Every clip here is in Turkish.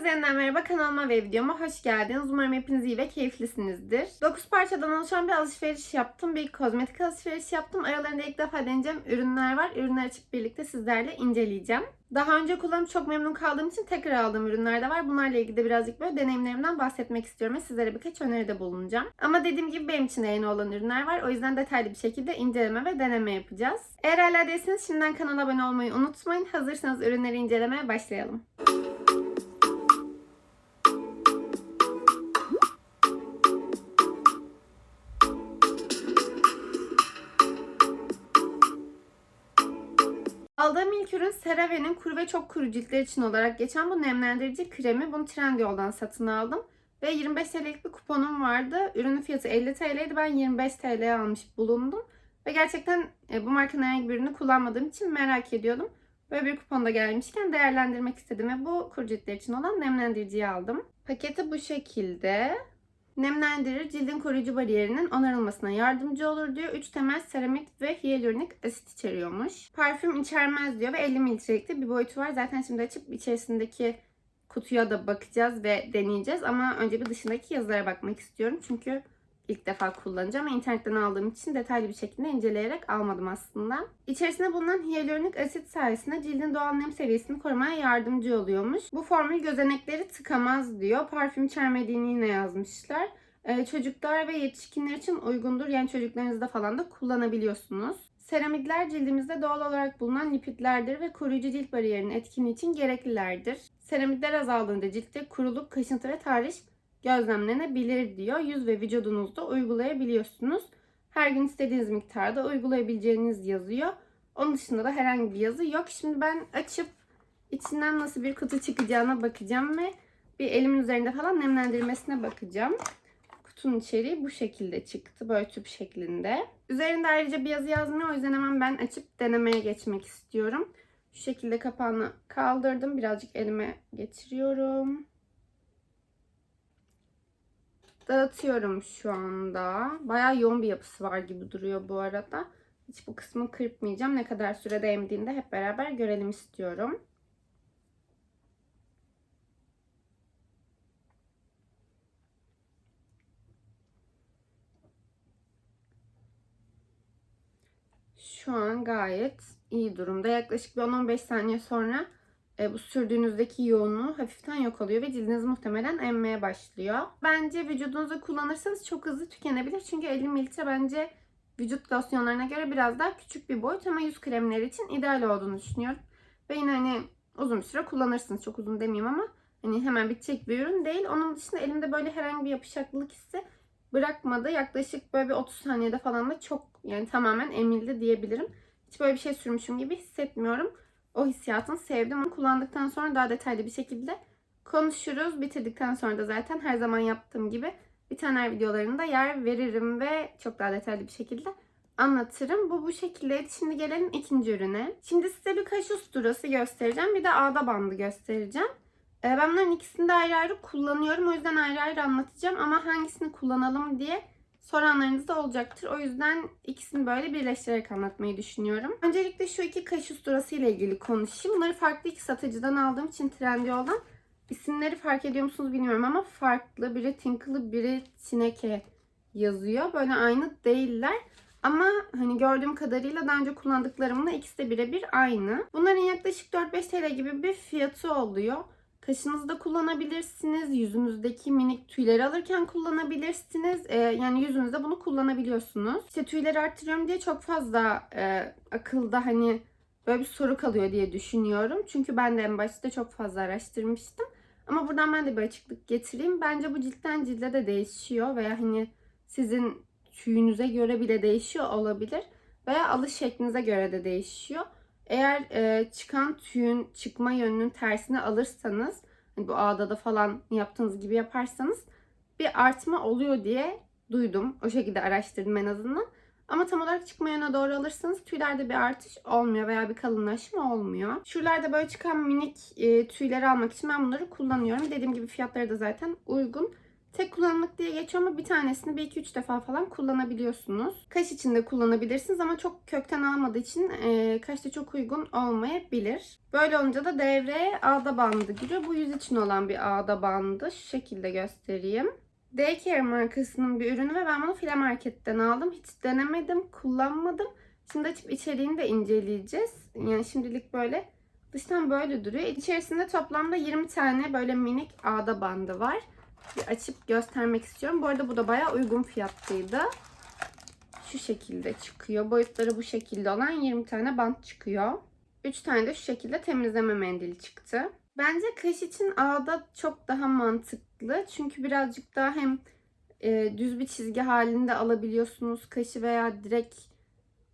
Herkese yeniden merhaba kanalıma ve videoma hoş geldiniz. Umarım hepiniz iyi ve keyiflisinizdir. 9 parçadan oluşan bir alışveriş yaptım. Bir kozmetik alışveriş yaptım. Aralarında ilk defa deneyeceğim ürünler var. Ürünler açıp birlikte sizlerle inceleyeceğim. Daha önce kullanıp çok memnun kaldığım için tekrar aldığım ürünler de var. Bunlarla ilgili de birazcık böyle deneyimlerimden bahsetmek istiyorum ve sizlere birkaç öneride bulunacağım. Ama dediğim gibi benim için yeni olan ürünler var. O yüzden detaylı bir şekilde inceleme ve deneme yapacağız. Eğer hala değilseniz şimdiden kanala abone olmayı unutmayın. Hazırsanız ürünleri incelemeye başlayalım. Aldığım ilk ürün CeraVe'nin kuru ve çok kuru ciltler için olarak geçen bu nemlendirici kremi. Bunu Trendyol'dan satın aldım. Ve 25 TL'lik bir kuponum vardı. Ürünün fiyatı 50 TL'ydi. Ben 25 TL'ye almış bulundum. Ve gerçekten e, bu markanın herhangi bir ürünü kullanmadığım için merak ediyordum. Böyle bir kupon da gelmişken değerlendirmek istedim ve bu kuru ciltler için olan nemlendiriciyi aldım. Paketi bu şekilde. Nemlendirir, cildin koruyucu bariyerinin onarılmasına yardımcı olur diyor. 3 temel seramik ve hyaluronik asit içeriyormuş. Parfüm içermez diyor ve 50 mililitrelikte bir boyutu var. Zaten şimdi açıp içerisindeki kutuya da bakacağız ve deneyeceğiz. Ama önce bir dışındaki yazılara bakmak istiyorum. Çünkü ilk defa kullanacağım internetten aldığım için detaylı bir şekilde inceleyerek almadım aslında. İçerisinde bulunan hyaluronik asit sayesinde cildin doğal nem seviyesini korumaya yardımcı oluyormuş. Bu formül gözenekleri tıkamaz diyor. Parfüm içermediğini yine yazmışlar. Ee, çocuklar ve yetişkinler için uygundur. Yani çocuklarınızda falan da kullanabiliyorsunuz. Seramikler cildimizde doğal olarak bulunan lipidlerdir ve koruyucu cilt bariyerinin etkinliği için gereklilerdir. Seramikler azaldığında ciltte kuruluk, kaşıntı ve tahriş gözlemlenebilir diyor. Yüz ve vücudunuzda uygulayabiliyorsunuz. Her gün istediğiniz miktarda uygulayabileceğiniz yazıyor. Onun dışında da herhangi bir yazı yok. Şimdi ben açıp içinden nasıl bir kutu çıkacağına bakacağım ve bir elimin üzerinde falan nemlendirmesine bakacağım. Kutunun içeriği bu şekilde çıktı. Böyle tüp şeklinde. Üzerinde ayrıca bir yazı yazmıyor. O yüzden hemen ben açıp denemeye geçmek istiyorum. Şu şekilde kapağını kaldırdım. Birazcık elime geçiriyorum. Dağıtıyorum şu anda. Bayağı yoğun bir yapısı var gibi duruyor bu arada. Hiç bu kısmı kırpmayacağım. Ne kadar sürede emdiğinde hep beraber görelim istiyorum. Şu an gayet iyi durumda. Yaklaşık bir 10-15 saniye sonra e, bu sürdüğünüzdeki yoğunluğu hafiften yok oluyor ve cildiniz muhtemelen emmeye başlıyor. Bence vücudunuza kullanırsanız çok hızlı tükenebilir. Çünkü 50 mililitre bence vücut losyonlarına göre biraz daha küçük bir boyut ama yüz kremleri için ideal olduğunu düşünüyorum. Ve yine hani uzun bir süre kullanırsınız. Çok uzun demeyeyim ama hani hemen bitecek bir ürün değil. Onun dışında elimde böyle herhangi bir yapışaklılık hissi bırakmadı. Yaklaşık böyle bir 30 saniyede falan da çok yani tamamen emildi diyebilirim. Hiç böyle bir şey sürmüşüm gibi hissetmiyorum. O hissiyatını sevdim. Onu kullandıktan sonra daha detaylı bir şekilde konuşuruz. Bitirdikten sonra da zaten her zaman yaptığım gibi bitenler videolarında yer veririm ve çok daha detaylı bir şekilde anlatırım. Bu bu şekilde. Şimdi gelelim ikinci ürüne. Şimdi size bir kaş usturası göstereceğim. Bir de ağda bandı göstereceğim. Ee, Ben bunların ikisini de ayrı ayrı kullanıyorum. O yüzden ayrı ayrı anlatacağım. Ama hangisini kullanalım diye soranlarınız da olacaktır. O yüzden ikisini böyle birleştirerek anlatmayı düşünüyorum. Öncelikle şu iki kaş usturası ile ilgili konuşayım. Bunları farklı iki satıcıdan aldığım için Trendyol'dan. İsimleri fark ediyor musunuz bilmiyorum ama farklı. Biri Tinkle'ı, biri Tineke yazıyor. Böyle aynı değiller. Ama hani gördüğüm kadarıyla daha önce kullandıklarımla ikisi de birebir aynı. Bunların yaklaşık 4-5 TL gibi bir fiyatı oluyor. Kaşınızda kullanabilirsiniz. Yüzünüzdeki minik tüyleri alırken kullanabilirsiniz. Ee, yani yüzünüzde bunu kullanabiliyorsunuz. İşte tüyleri arttırıyorum diye çok fazla e, akılda hani böyle bir soru kalıyor diye düşünüyorum. Çünkü ben de en başta çok fazla araştırmıştım. Ama buradan ben de bir açıklık getireyim. Bence bu ciltten cilde de değişiyor veya hani sizin tüyünüze göre bile değişiyor olabilir. Veya alış şeklinize göre de değişiyor. Eğer e, çıkan tüyün çıkma yönünün tersine alırsanız hani bu ağda da falan yaptığınız gibi yaparsanız bir artma oluyor diye duydum. O şekilde araştırdım en azından. Ama tam olarak çıkma yönüne doğru alırsanız tüylerde bir artış olmuyor veya bir kalınlaşma olmuyor. Şuralarda böyle çıkan minik e, tüyleri almak için ben bunları kullanıyorum. Dediğim gibi fiyatları da zaten uygun. Tek kullanımlık diye geçiyor ama bir tanesini bir iki üç defa falan kullanabiliyorsunuz. Kaş için de kullanabilirsiniz ama çok kökten almadığı için e, kaşta çok uygun olmayabilir. Böyle olunca da devreye ağda bandı giriyor. Bu yüz için olan bir ağda bandı. Şu şekilde göstereyim. Daycare markasının bir ürünü ve ben bunu File Market'ten aldım. Hiç denemedim, kullanmadım. Şimdi açıp içeriğini de inceleyeceğiz. Yani şimdilik böyle dıştan böyle duruyor. İçerisinde toplamda 20 tane böyle minik ağda bandı var. Bir açıp göstermek istiyorum. Bu arada bu da bayağı uygun fiyatlıydı. Şu şekilde çıkıyor. Boyutları bu şekilde olan 20 tane bant çıkıyor. 3 tane de şu şekilde temizleme mendili çıktı. Bence kaş için ağda çok daha mantıklı. Çünkü birazcık daha hem e, düz bir çizgi halinde alabiliyorsunuz kaşı veya direkt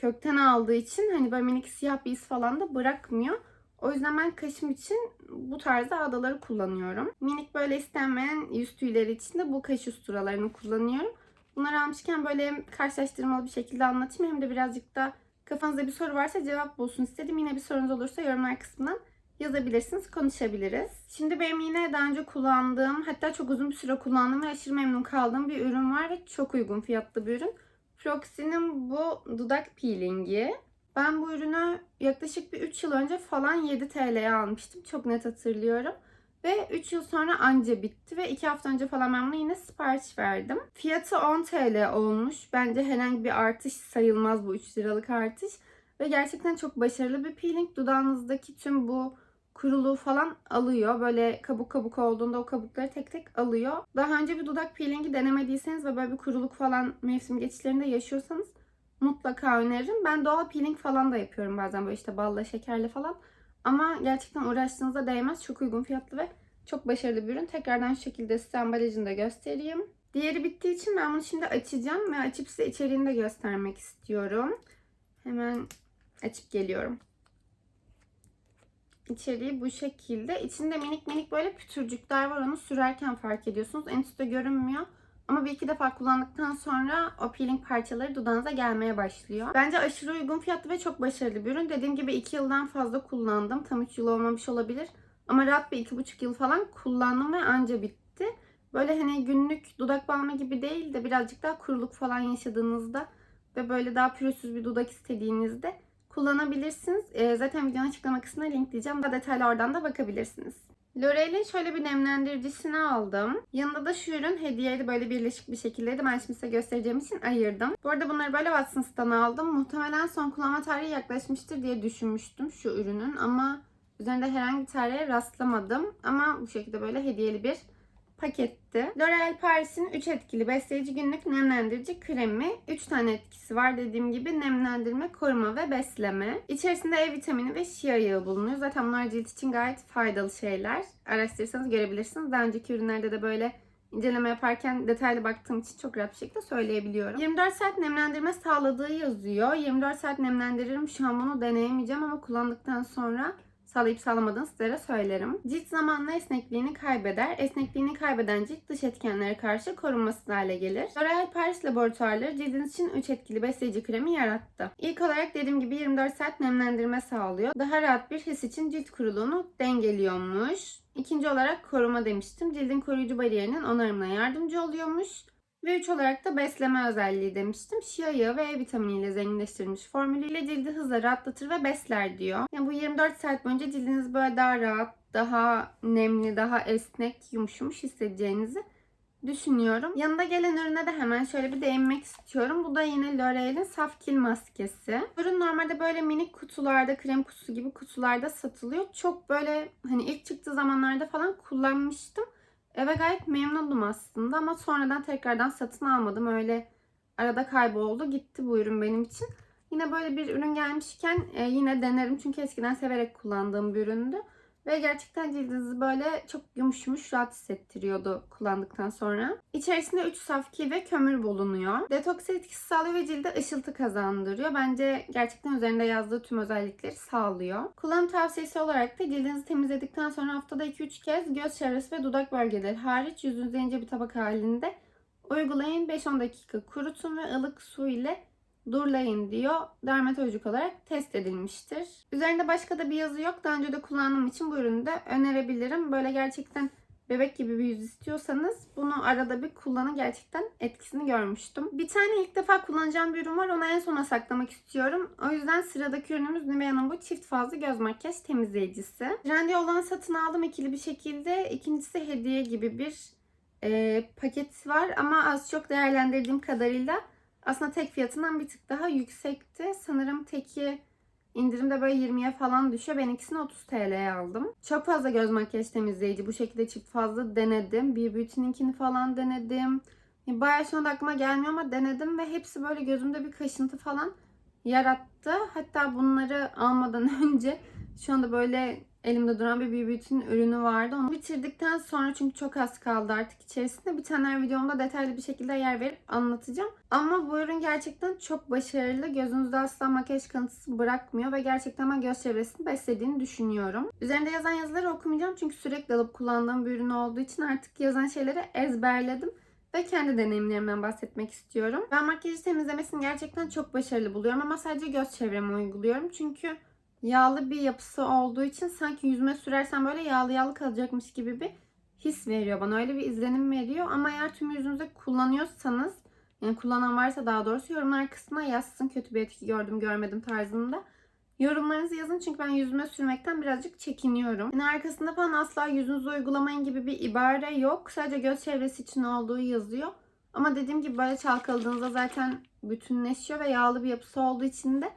kökten aldığı için hani böyle minik siyah bir iz falan da bırakmıyor. O yüzden ben kaşım için bu tarzda ağdaları kullanıyorum. Minik böyle istenmeyen yüz tüyleri için de bu kaş usturalarını kullanıyorum. Bunları almışken böyle karşılaştırmalı bir şekilde anlatayım hem de birazcık da kafanızda bir soru varsa cevap bulsun istedim. Yine bir sorunuz olursa yorumlar kısmından yazabilirsiniz, konuşabiliriz. Şimdi benim yine daha önce kullandığım, hatta çok uzun bir süre kullandığım ve aşırı memnun kaldığım bir ürün var ve çok uygun fiyatlı bir ürün. Proxy'nin bu dudak peelingi. Ben bu ürünü yaklaşık bir 3 yıl önce falan 7 TL'ye almıştım. Çok net hatırlıyorum. Ve 3 yıl sonra anca bitti ve 2 hafta önce falan ben buna yine sipariş verdim. Fiyatı 10 TL olmuş. Bence herhangi bir artış sayılmaz bu 3 liralık artış. Ve gerçekten çok başarılı bir peeling. Dudağınızdaki tüm bu kuruluğu falan alıyor. Böyle kabuk kabuk olduğunda o kabukları tek tek alıyor. Daha önce bir dudak peelingi denemediyseniz ve böyle bir kuruluk falan mevsim geçişlerinde yaşıyorsanız mutlaka öneririm. Ben doğal peeling falan da yapıyorum bazen böyle işte balla, şekerle falan. Ama gerçekten uğraştığınızda değmez. Çok uygun fiyatlı ve çok başarılı bir ürün. Tekrardan şu şekilde size ambalajını da göstereyim. Diğeri bittiği için ben bunu şimdi açacağım ve açıp size içeriğini de göstermek istiyorum. Hemen açıp geliyorum. İçeriği bu şekilde. İçinde minik minik böyle pütürcükler var. Onu sürerken fark ediyorsunuz. En üstte görünmüyor. Ama bir iki defa kullandıktan sonra o peeling parçaları dudağınıza gelmeye başlıyor. Bence aşırı uygun fiyatlı ve çok başarılı bir ürün. Dediğim gibi 2 yıldan fazla kullandım. Tam 3 yıl olmamış olabilir. Ama rahat bir 2,5 yıl falan kullandım ve anca bitti. Böyle hani günlük dudak balmı gibi değil de birazcık daha kuruluk falan yaşadığınızda ve böyle daha pürüzsüz bir dudak istediğinizde kullanabilirsiniz. Ee, zaten videonun açıklama kısmına linkleyeceğim. Daha detaylı oradan da bakabilirsiniz. L'Oreal'in şöyle bir nemlendiricisini aldım. Yanında da şu ürün hediyeydi. Böyle birleşik bir şekildeydi. Ben şimdi size göstereceğim için ayırdım. Bu arada bunları böyle Watsons'tan aldım. Muhtemelen son kullanma tarihi yaklaşmıştır diye düşünmüştüm şu ürünün. Ama üzerinde herhangi bir tarihe rastlamadım. Ama bu şekilde böyle hediyeli bir paketti. L'Oreal Paris'in 3 etkili besleyici günlük nemlendirici kremi. 3 tane etkisi var dediğim gibi nemlendirme, koruma ve besleme. İçerisinde E vitamini ve şia yağı bulunuyor. Zaten bunlar cilt için gayet faydalı şeyler. Araştırırsanız görebilirsiniz. Daha önceki ürünlerde de böyle inceleme yaparken detaylı baktığım için çok rahat bir şekilde söyleyebiliyorum. 24 saat nemlendirme sağladığı yazıyor. 24 saat nemlendiririm. Şu an bunu deneyemeyeceğim ama kullandıktan sonra sağlayıp sağlamadığını sizlere söylerim. Cilt zamanla esnekliğini kaybeder. Esnekliğini kaybeden cilt dış etkenlere karşı korunmasız hale gelir. L'Oreal Paris laboratuvarları cildiniz için 3 etkili besleyici kremi yarattı. İlk olarak dediğim gibi 24 saat nemlendirme sağlıyor. Daha rahat bir his için cilt kuruluğunu dengeliyormuş. İkinci olarak koruma demiştim. Cildin koruyucu bariyerinin onarımına yardımcı oluyormuş. Ve 3 olarak da besleme özelliği demiştim. Şia yağı ve E vitaminiyle zenginleştirilmiş formülüyle cildi hızla rahatlatır ve besler diyor. Yani bu 24 saat boyunca cildiniz böyle daha rahat, daha nemli, daha esnek, yumuşamış hissedeceğinizi düşünüyorum. Yanında gelen ürüne de hemen şöyle bir değinmek istiyorum. Bu da yine L'Oreal'in saf kil maskesi. Ürün normalde böyle minik kutularda, krem kutusu gibi kutularda satılıyor. Çok böyle hani ilk çıktığı zamanlarda falan kullanmıştım. Eve gayet memnundum aslında ama sonradan tekrardan satın almadım. Öyle arada kayboldu gitti bu ürün benim için. Yine böyle bir ürün gelmişken e, yine denerim. Çünkü eskiden severek kullandığım bir üründü. Ve gerçekten cildinizi böyle çok yumuşamış, rahat hissettiriyordu kullandıktan sonra. İçerisinde 3 saf kil ve kömür bulunuyor. Detoks etkisi sağlıyor ve cilde ışıltı kazandırıyor. Bence gerçekten üzerinde yazdığı tüm özellikleri sağlıyor. Kullanım tavsiyesi olarak da cildinizi temizledikten sonra haftada 2-3 kez göz çevresi ve dudak bölgeleri hariç yüzünüze ince bir tabak halinde uygulayın. 5-10 dakika kurutun ve ılık su ile durlayın diyor. Dermatolojik olarak test edilmiştir. Üzerinde başka da bir yazı yok. Daha önce de kullandığım için bu ürünü de önerebilirim. Böyle gerçekten bebek gibi bir yüz istiyorsanız bunu arada bir kullanın. Gerçekten etkisini görmüştüm. Bir tane ilk defa kullanacağım bir ürün var. Onu en sona saklamak istiyorum. O yüzden sıradaki ürünümüz Nivea'nın bu çift fazlı göz makyaj temizleyicisi. Trendy olan satın aldım ikili bir şekilde. İkincisi hediye gibi bir e, paket var. Ama az çok değerlendirdiğim kadarıyla aslında tek fiyatından bir tık daha yüksekti. Sanırım teki indirimde böyle 20'ye falan düşüyor. Ben ikisini 30 TL'ye aldım. Çok fazla göz makyaj temizleyici. Bu şekilde çift fazla denedim. Bir Beauty'ninkini falan denedim. Bayağı şu anda aklıma gelmiyor ama denedim ve hepsi böyle gözümde bir kaşıntı falan yarattı. Hatta bunları almadan önce şu anda böyle elimde duran bir Beauty'nin ürünü vardı. Onu bitirdikten sonra çünkü çok az kaldı artık içerisinde. Bir tane videomda detaylı bir şekilde yer verip anlatacağım. Ama bu ürün gerçekten çok başarılı. Gözünüzde asla makyaj kanıtısı bırakmıyor ve gerçekten ben göz çevresini beslediğini düşünüyorum. Üzerinde yazan yazıları okumayacağım çünkü sürekli alıp kullandığım bir ürün olduğu için artık yazan şeyleri ezberledim ve kendi deneyimlerimden bahsetmek istiyorum. Ben makyajı temizlemesini gerçekten çok başarılı buluyorum ama sadece göz çevreme uyguluyorum. Çünkü yağlı bir yapısı olduğu için sanki yüzüme sürersen böyle yağlı yağlı kalacakmış gibi bir his veriyor bana. Öyle bir izlenim veriyor ama eğer tüm yüzünüzde kullanıyorsanız yani kullanan varsa daha doğrusu yorumlar kısmına yazsın kötü bir etki gördüm görmedim tarzında. Yorumlarınızı yazın çünkü ben yüzüme sürmekten birazcık çekiniyorum. Yani arkasında falan asla yüzünüze uygulamayın gibi bir ibare yok. Sadece göz çevresi için olduğu yazıyor. Ama dediğim gibi böyle çalkaladığınızda zaten bütünleşiyor ve yağlı bir yapısı olduğu için de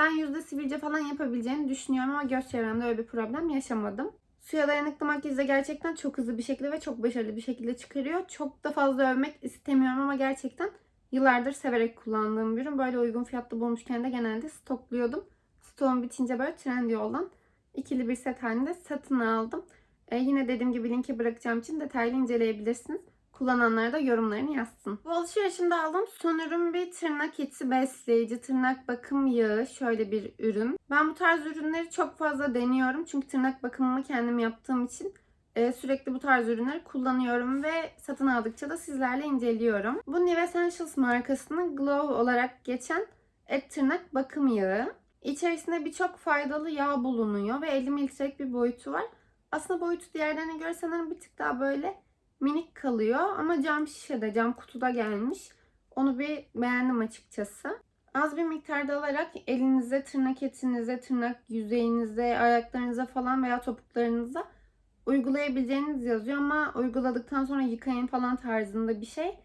ben yüzde sivilce falan yapabileceğini düşünüyorum ama göz çevremde öyle bir problem yaşamadım. Suya dayanıklı makyajı da gerçekten çok hızlı bir şekilde ve çok başarılı bir şekilde çıkarıyor. Çok da fazla övmek istemiyorum ama gerçekten yıllardır severek kullandığım bir ürün. Böyle uygun fiyatlı bulmuşken de genelde stokluyordum. Stoğum bitince böyle Trendyol'dan ikili bir set halinde satın aldım. Ee, yine dediğim gibi linki bırakacağım için detaylı inceleyebilirsiniz. Kullananlar da yorumlarını yazsın. Bu alışverişimde aldığım son bir tırnak eti besleyici, tırnak bakım yağı. Şöyle bir ürün. Ben bu tarz ürünleri çok fazla deniyorum. Çünkü tırnak bakımımı kendim yaptığım için e, sürekli bu tarz ürünleri kullanıyorum ve satın aldıkça da sizlerle inceliyorum. Bu Nive Essentials markasının Glow olarak geçen et tırnak bakım yağı. İçerisinde birçok faydalı yağ bulunuyor ve 50 mililitrelik bir boyutu var. Aslında boyutu diğerlerine göre sanırım bir tık daha böyle minik kalıyor ama cam şişede, cam kutuda gelmiş. Onu bir beğendim açıkçası. Az bir miktarda alarak elinize, tırnak etinize, tırnak yüzeyinize, ayaklarınıza falan veya topuklarınıza uygulayabileceğiniz yazıyor ama uyguladıktan sonra yıkayın falan tarzında bir şey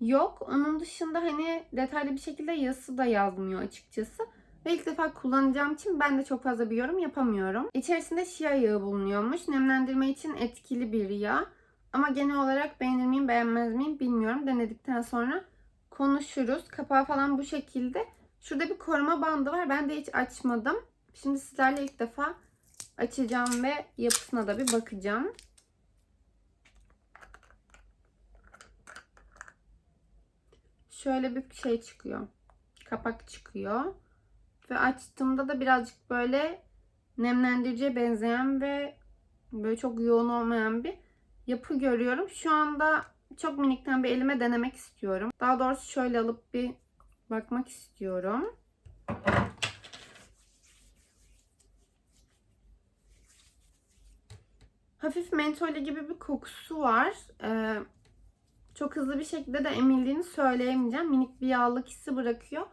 yok. Onun dışında hani detaylı bir şekilde yazısı da yazmıyor açıkçası. Ve ilk defa kullanacağım için ben de çok fazla bir yorum yapamıyorum. İçerisinde şia yağı bulunuyormuş. Nemlendirme için etkili bir yağ. Ama genel olarak beğenir miyim beğenmez miyim bilmiyorum. Denedikten sonra konuşuruz. Kapağı falan bu şekilde. Şurada bir koruma bandı var. Ben de hiç açmadım. Şimdi sizlerle ilk defa açacağım ve yapısına da bir bakacağım. Şöyle bir şey çıkıyor. Kapak çıkıyor. Ve açtığımda da birazcık böyle nemlendiriciye benzeyen ve böyle çok yoğun olmayan bir yapı görüyorum. Şu anda çok minikten bir elime denemek istiyorum. Daha doğrusu şöyle alıp bir bakmak istiyorum. Hafif mentolü gibi bir kokusu var. Ee, çok hızlı bir şekilde de emildiğini söyleyemeyeceğim. Minik bir yağlık hissi bırakıyor.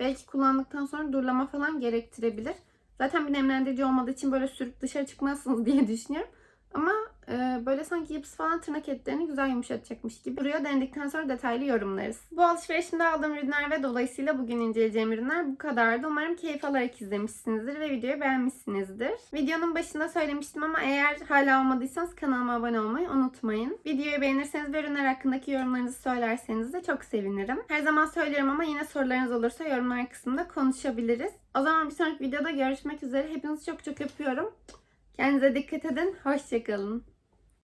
Belki kullandıktan sonra durulama falan gerektirebilir. Zaten bir nemlendirici olmadığı için böyle sürüp dışarı çıkmazsınız diye düşünüyorum. Ama e, böyle sanki yapısı falan tırnak etlerini güzel yumuşatacakmış gibi duruyor. Denedikten sonra detaylı yorumlarız. Bu alışverişimde aldığım ürünler ve dolayısıyla bugün inceleyeceğim ürünler bu kadardı. Umarım keyif alarak izlemişsinizdir ve videoyu beğenmişsinizdir. Videonun başında söylemiştim ama eğer hala olmadıysanız kanalıma abone olmayı unutmayın. Videoyu beğenirseniz ve ürünler hakkındaki yorumlarınızı söylerseniz de çok sevinirim. Her zaman söylerim ama yine sorularınız olursa yorumlar kısmında konuşabiliriz. O zaman bir sonraki videoda görüşmek üzere. Hepinizi çok çok öpüyorum. Kendinize dikkat edin. Hoşçakalın.